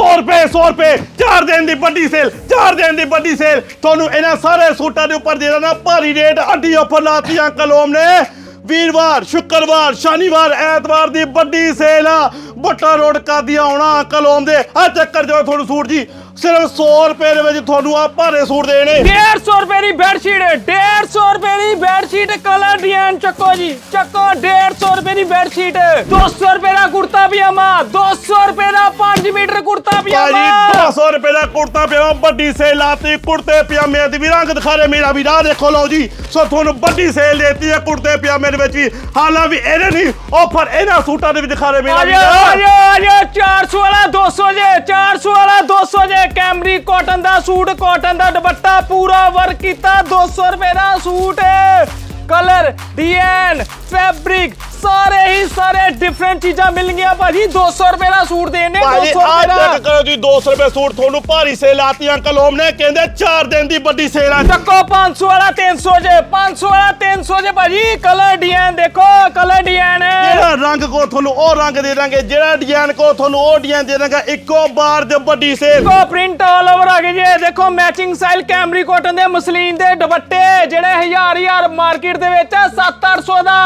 100 ਰੁਪਏ 100 ਰੁਪਏ, ਚਾਰ ਦਿਨ ਦੀ ਵੱਡੀ ਸੇਲ 4 ਦਿਨ ਦੀ ਵੱਡੀ ਸੇਲ ਤੁਹਾਨੂੰ ਇਹਨਾਂ ਸਾਰੇ ਸੂਟਾਂ ਦੇ ਉੱਪਰ ਦੇ ਦੇਣਾ, ਭਾਰੀ ਰੇਟ ਅੱਡੀ ਆਫਰ ਲਾਤੀ ਅੰਕਲ ਓਮ ਨੇ। ਵੀਰਵਾਰ, ਸ਼ੁੱਕਰਵਾਰ, ਸ਼ਨੀਵਾਰ, ਐਤਵਾਰ ਦੀ ਵੱਡੀ ਸੇਲ ਆ। ਬੱਟਾ ਰੋਡ ਕਾਦੀਆਂ ਆਉਣਾ ਅੰਕਲ ਓਮ ਦੇ। ਆ ਚੱਕਰ ਜੋ ਤੁਹਾਨੂੰ ਸੂਟ ਜੀ। ਸਿਰਫ 100 ਰੁਪਏ ਦੇ ਵਿੱਚ ਤੁਹਾਨੂੰ ਆ ਭਾਰੇ ਸੂਟ ਦੇਣੇ। 150 ਰੁਪਏ ਦੀ ਬੈੱਡ ਸ਼ੀਟ 150 ਰੁਪਏ ਦੀ ਬੈੱਡ ਸ਼ੀਟ ਕਲਰ ਡਿਜ਼ਾਈਨ ਚੱਕੋ ਜੀ। ਚੱਕੋ 150 ਰੁਪਏ ਦੀ ਬੈੱਡ ਸ਼ੀਟ 200 ਰੁਪਏ ਦਾ ਕੁੜਤਾ ਪਜਾਮਾ 200 ਰੁਪਏ ਦਾ 5 ਮੀਟਰ ਭਾਜੀ ਪਜਾਮਾ 200 ਰੁਪਏ ਦਾ ਕੁੜਤਾ ਪਜਾਮਾ ਵੱਡੀ ਸੇਲ ਲਾਤੀ ਕੁੜਤੇ ਪਜਾਮੇ ਦੀ ਵੀ ਰੰਗ ਦਿਖਾ ਰਹੇ ਮੇਰਾ ਵੀ ਰਾਹ ਦੇਖੋ ਲਓ ਜੀ। ਸੋ ਤੁਹਾਨੂੰ ਵੱਡੀ ਸੇਲ ਦੇਤੀ ਹੈ ਕੁੜਤੇ ਪਜਾਮੇ ਦੇ ਵਿੱਚ ਵੀ। ਹਾਲਾਂ ਵੀ ਇਹਨੇ ਨਹੀਂ ਆਫਰ ਇਹਨਾਂ ਸੂਟਾਂ ਦੇ ਵੀ ਦਿਖਾ ਰਹੇ ਮੇਰਾ ਵੀ ਆਜੋ। ਆਜੋ ਆਜੋ 400 ਵਾਲਾ 200 ਜੇ 400 ਵਾਲਾ 200 ਜੇ। ਕੈਮਰੀ ਕਾਟਨ ਦਾ ਸੂਟ ਕਾਟਨ ਦਾ ਦੁਪੱਟਾ ਪੂਰਾ ਵਰਕ ਕੀਤਾ 200 ਰੁਪਏ ਦਾ ਸੂਟ। ਕਲਰ ਡਿਜ਼ਾਈਨ ਫੈਬਰਿਕ ਸਾਰੇ ਹੀ ਸਾਰੇ ਡਿਫਰੈਂਟ ਚੀਜ਼ਾਂ ਮਿਲਣਗੀਆਂ ਭਾਜੀ। 200 ਰੁਪਏ ਦਾ ਸੂਟ ਦੇਣੇ ਭਾਜੀ 200 ਆ ਰੁਪਏ ਦਾ। ਚੈੱਕ ਕਰੋ ਜੀ 200 ਰੁਪਏ ਸੂਟ ਤੁਹਾਨੂੰ ਭਾਰੀ ਸੇਲ ਲਾਤੀ ਅੰਕਲ ਓਮ ਨੇ ਕਹਿੰਦੇ 4 ਦਿਨ ਦੀ ਵੱਡੀ ਸੇਲ ਆ। ਚੱਕੋ 500 ਵਾਲਾ 300 ਜੇ 500 ਵਾਲਾ 300 ਜੇ ਭਾਜੀ ਕਲਰ ਡਿਜ਼ਾਈਨ ਦੇਖੋ ਕਲਰ ਡਿਜ਼ਾਈਨ ਜਿਹੜਾ ਰੰਗ ਕੋ ਤੁਹਾਨੂੰ ਉਹ ਰੰਗ ਦੇ ਦਾਂਗੇ ਜਿਹੜਾ ਡਿਜ਼ਾਈਨ ਕੋ ਤੁਹਾਨੂੰ ਉਹ ਡਿਜ਼ਾਈਨ ਦੇ ਦਾਂਗਾ ਇੱਕੋ ਬਾਰ ਦੇ ਵੱਡੀ ਸੇਲ। ਦੇਖੋ ਪ੍ਰਿੰਟ ਆਲ ਓਵਰ ਆ ਗਏ ਜੀ ਦੇਖੋ ਮੈਚਿੰਗ ਸਟਾਈਲ ਕੈਮਰੀ ਕਾਟਨ ਦੇ ਮਸਲੀਨ ਦੇ ਦੁਪੱਟੇ ਜਿਹੜੇ ਹਜ਼ਾਰ ਹਜ਼ਾਰ ਮਾਰਕੀਟ ਦੇ ਵਿੱਚ 7-800 ਦਾ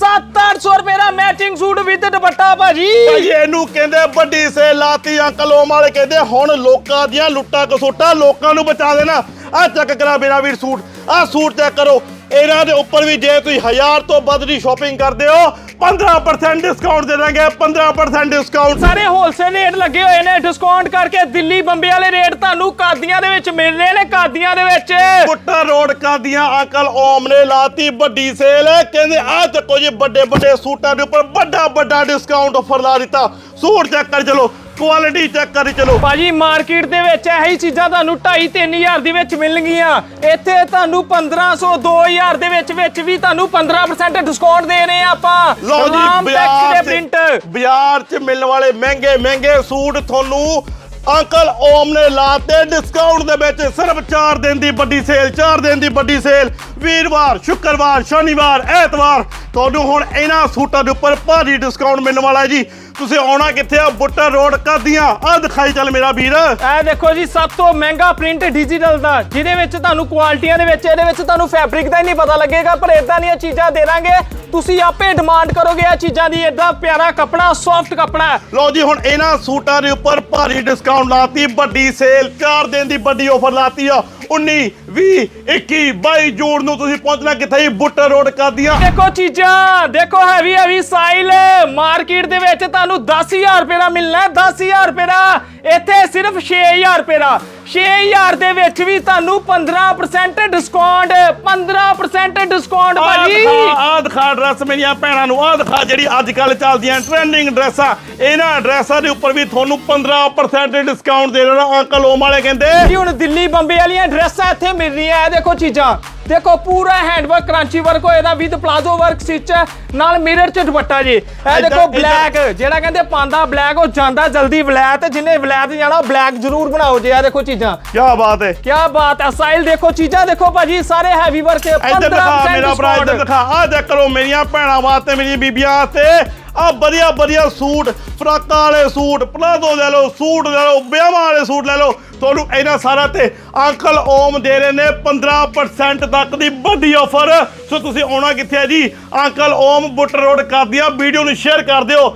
7-800 ਰੁਪਏ ਦਾ ਮੈਚਿੰਗ ਸੂਟ ਵਿਦ ਦੁਪੱਟਾ, ਭਾਜੀ। ਭਾਈ ਇਹਨੂੰ ਕਹਿੰਦੇ ਵੱਡੀ ਸੇ ਲਾਤੀ, ਅੰਕਲ ਓਮ ਵਾਲੇ ਕਹਿੰਦੇ ਹੁਣ ਲੋਕਾਂ ਦੀਆਂ ਲੁੱਟਾਂ ਕਸੋਟਾਂ ਲੋਕਾਂ ਨੂੰ ਬਚਾ ਦੇਣਾ। ਆ ਚੈੱਕ ਕਰਾ ਮੇਰਾ ਵੀਰ ਸੂਟ। ਆ ਸੂਟ ਚੈੱਕ ਕਰੋ। ਇਹਨਾਂ ਦੇ ਉੱਪਰ ਵੀ ਜੇ ਤੁਸੀਂ 1000 ਤੋਂ ਵੱਧ ਦੀ ਸ਼ਾਪਿੰਗ ਕਰਦੇ ਹੋ 15% ਡਿਸਕਾਊਂਟ ਦੇ ਦਾਂਗੇ 15% ਡਿਸਕਾਊਂਟ ਸਾਰੇ ਹੋਲਸੇਲ ਰੇਟ ਲੱਗੇ ਹੋਏ ਨੇ ਡਿਸਕਾਊਂਟ ਕਰਕੇ ਦਿੱਲੀ ਬੰਬੇ ਵਾਲੇ ਰੇਟ ਤੁਹਾਨੂੰ ਕਾਦੀਆਂ ਦੇ ਵਿੱਚ ਮਿਲ ਰਹੇ ਨੇ ਕਾਦੀਆਂ ਦੇ ਵਿੱਚ? ਪੁੱਟਾ ਰੋਡ ਕਾਦੀਆਂ ਅੰਕਲ ਓਮ ਨੇ ਲਾਤੀ ਵੱਡੀ ਸੇਲ ਕਹਿੰਦੇ ਆ ਚੱਕੋ ਜੀ ਵੱਡੇ ਵੱਡੇ ਸੂਟਾਂ ਦੇ ਉੱਪਰ ਵੱਡਾ ਵੱਡਾ ਡਿਸਕਾਊਂਟ ਆਫਰ ਲਾ ਦਿੱਤਾ। ਸੂਟ ਚੈੱਕ ਕਰ ਚਲੋ। ਕੁਆਲਿਟੀ ਚੈੱਕ ਕਰ ਚਲੋ। ਭਾਜੀ ਮਾਰਕੀਟ ਦੇ ਵਿੱਚ ਇਹੀ ਚੀਜ਼ਾਂ ਤੁਹਾਨੂੰ 2.5 3000 ਦੇ ਵਿੱਚ ਮਿਲਣਗੀਆਂ। ਇੱਥੇ ਤੁਹਾਨੂੰ 1500 2000 ਦੇ ਵਿੱਚ ਵਿੱਚ ਵੀ ਤੁਹਾਨੂੰ 15% ਡਿਸਕਾਊਂਟ ਦੇ ਰਹੇ ਆ ਆਪਾਂ। ਲਓ ਜੀ ਬਾਜ਼ਾਰ ਦੇ ਪ੍ਰਿੰਟ ਬਾਜ਼ਾਰ 'ਚ ਮਿਲਣ ਵਾਲੇ ਮਹਿੰਗੇ ਮਹਿੰਗੇ ਸੂਟ ਤੁਹਾਨੂੰ ਅੰਕਲ ਓਮ ਨੇ ਲਾਤੇ ਡਿਸਕਾਊਂਟ ਦੇ ਵਿੱਚ। ਸਿਰਫ 4 ਦਿਨ ਦੀ ਵੱਡੀ ਸੇਲ 4 ਦਿਨ ਦੀ ਵੱਡੀ ਸੇਲ ਵੀਰਵਾਰ ਸ਼ੁੱਕਰਵਾਰ ਸ਼ਨੀਵਾਰ ਐਤਵਾਰ। ਤੁਹਾਨੂੰ ਹੁਣ ਇਹਨਾਂ ਸੂਟਾਂ ਦੇ ਉੱਪਰ ਭਾਰੀ ਡਿਸਕਾਊਂਟ ਮਿਲਣ ਵਾਲਾ ਹੈ ਜੀ। ਤੁਸੀਂ ਆਉਣਾ ਕਿੱਥੇ ਆ? ਬੁੱਟਰ ਰੋਡ ਕਾਦੀਆਂ। ਆ ਦਿਖਾਈ ਚੱਲ ਮੇਰਾ ਵੀਰ। ਇਹ ਦੇਖੋ ਜੀ ਸਭ ਤੋਂ ਮਹਿੰਗਾ ਪ੍ਰਿੰਟ ਡਿਜੀਟਲ ਦਾ ਜਿਹਦੇ ਵਿੱਚ ਤੁਹਾਨੂੰ ਕੁਆਲਿਟੀਆਂ ਦੇ ਵਿੱਚ ਇਹਦੇ ਵਿੱਚ ਤੁਹਾਨੂੰ ਫੈਬਰਿਕ ਦਾ ਹੀ ਨਹੀਂ ਪਤਾ ਲੱਗੇਗਾ ਪਰ ਇਦਾਂ ਦੀਆਂ ਚੀਜ਼ਾਂ ਦੇ ਦਾਂਗੇ। ਤੁਸੀਂ ਆਪੇ ਡਿਮਾਂਡ ਕਰੋਗੇ ਇਹ ਚੀਜ਼ਾਂ ਦੀ ਇਦਾਂ ਪਿਆਰਾ ਕੱਪੜਾ ਸੌਫਟ ਕੱਪੜਾ। ਲਓ ਜੀ ਹੁਣ ਇਹਨਾਂ ਸੂਟਾਂ ਦੇ ਉੱਪਰ ਭਾਰੀ ਡਿਸਕਾਊਂਟ ਲਾਤੀ ਵੱਡੀ ਸੇਲ 4 ਦਿਨ ਦੀ ਵੱਡੀ ਆਫਰ ਲਾਤੀ ਆ। 19 20 21 22 ਜੂਨ ਨੂੰ ਤੁਸੀਂ ਪਹੁੰਚਣਾ ਕਿੱਥੇ? ਜੀ ਬੁੱਟਰ ਰੋਡ ਕਾਦੀਆਂ। ਦੇਖੋ ਚੀਜ਼ਾਂ, ਦੇਖੋ ਹੈਵੀ ਹੈਵੀ ਸਾਈਲ ਮਾਰਕੀਟ ਦੇ ਵਿੱਚ ਤੁਹਾਨੂੰ 10000 ਰੁਪਏ ਦਾ ਮਿਲਣਾ ਹੈ 10000 ਰੁਪਏ ਦਾ। ਇੱਥੇ ਸਿਰਫ 6000 ਰੁਪਏ ਦਾ। 6000 ਦੇ ਵਿੱਚ ਵੀ ਤੁਹਾਨੂੰ 15% ਡਿਸਕਾਊਂਟ 15% ਡਿਸਕਾਊਂਟ ਭਾਜੀ। ਦਿਖਾ ਆ ਦਿਖਾ ਡਰੈਸ ਮੇਰੀਆਂ ਭੈਣਾਂ ਨੂੰ ਆ ਦਿਖਾ ਜਿਹੜੀ ਅੱਜ ਕੱਲ ਚੱਲਦੀਆਂ ਟ੍ਰੈਂਡਿੰਗ ਡਰੈਸਾਂ ਇਹਨਾਂ ਡਰੈਸਾਂ ਦੇ ਉੱਪਰ ਵੀ ਤੁਹਾਨੂੰ 15% ਡਿਸਕਾਊਂਟ ਦੇ ਦੇਣਾ ਅੰਕਲ ਓਮ ਵਾਲੇ ਕਹਿੰਦੇ। ਜੀ ਹੁਣ ਦਿੱਲੀ ਬੰਬੇ ਵਾਲੀਆਂ ਡਰੈਸਾਂ ਇੱਥੇ ਮਿਲ ਰਹੀਆਂ ਇਹ ਦੇਖੋ ਚੀਜ਼ਾਂ। ਦੇਖੋ ਪੂਰਾ ਹੈਂਡਵਰਕ ਕ੍ਰਾਂਚੀ ਵਰਕ ਹੋਇਆ ਦਾ ਵਿਦ ਪਲਾਜ਼ੋ ਵਰਕ ਸਟਿਚ ਨਾਲ ਮਿਰਰ ਚ ਦੁਪੱਟਾ ਜੀ। ਇਹ ਦੇਖੋ ਬਲੈਕ ਜਿਹੜਾ ਕਹਿੰਦੇ ਪਾਂਦਾ ਬਲੈਕ ਉਹ ਜਾਂਦਾ ਜਲਦੀ ਬਲੈਕ ਤੇ ਜਿੰਨੇ ਬਲੈਕ ਜਾਣਾ ਬਲੈਕ ਜ਼ਰੂਰ ਬਣਾਓ ਜੀ ਇਹ ਦੇਖੋ ਚੀਜ਼ਾਂ। ਕੀ ਬਾਤ ਹੈ। ਕੀ ਬਾਤ ਹੈ ਸਾਈਲ ਦੇਖੋ ਚੀਜ਼ਾਂ ਦੇਖੋ ਭਾਜੀ ਸਾਰੇ ਹੈਵੀ ਵਰਕ ਇੱਧਰ ਦਿਖਾ ਮੇਰਾ ਭਰਾ ਇੱਧਰ ਦਿਖਾ। ਆ ਚੈੱਕ ਕਰੋ ਮੇਰੀਆਂ ਭੈਣਾਂ ਵਾਸਤੇ ਮੇਰੀਆਂ ਬੀਬੀਆਂ ਵਾਸਤੇ। ਆ ਵਧੀਆ ਵਧੀਆ ਸੂਟ ਫਰਾਕਾਂ ਵਾਲੇ ਸੂਟ ਪਲਾਜ਼ੋ ਲੈ ਲਓ ਸੂਟ ਲੈ ਲਓ ਵਿਆਹਾਂ ਵਾਲੇ ਸੂਟ ਲੈ ਲਓ। ਤੁਹਾਨੂੰ ਇਹਨਾਂ ਸਾਰਾ ਤੇ ਅੰਕਲ ਓਮ ਦੇ ਰਹੇ ਨੇ 15% ਤੱਕ ਦੀ ਵੱਡੀ ਆਫਰ ਸੋ ਤੁਸੀਂ ਆਉਣਾ ਕਿੱਥੇ ਹੈ ਜੀ? ਅੰਕਲ ਓਮ ਬੁੱਟ ਰੋਡ ਕਰ ਵੀਡੀਓ ਨੂੰ ਸ਼ੇਅਰ ਕਰ ਦਿਓ।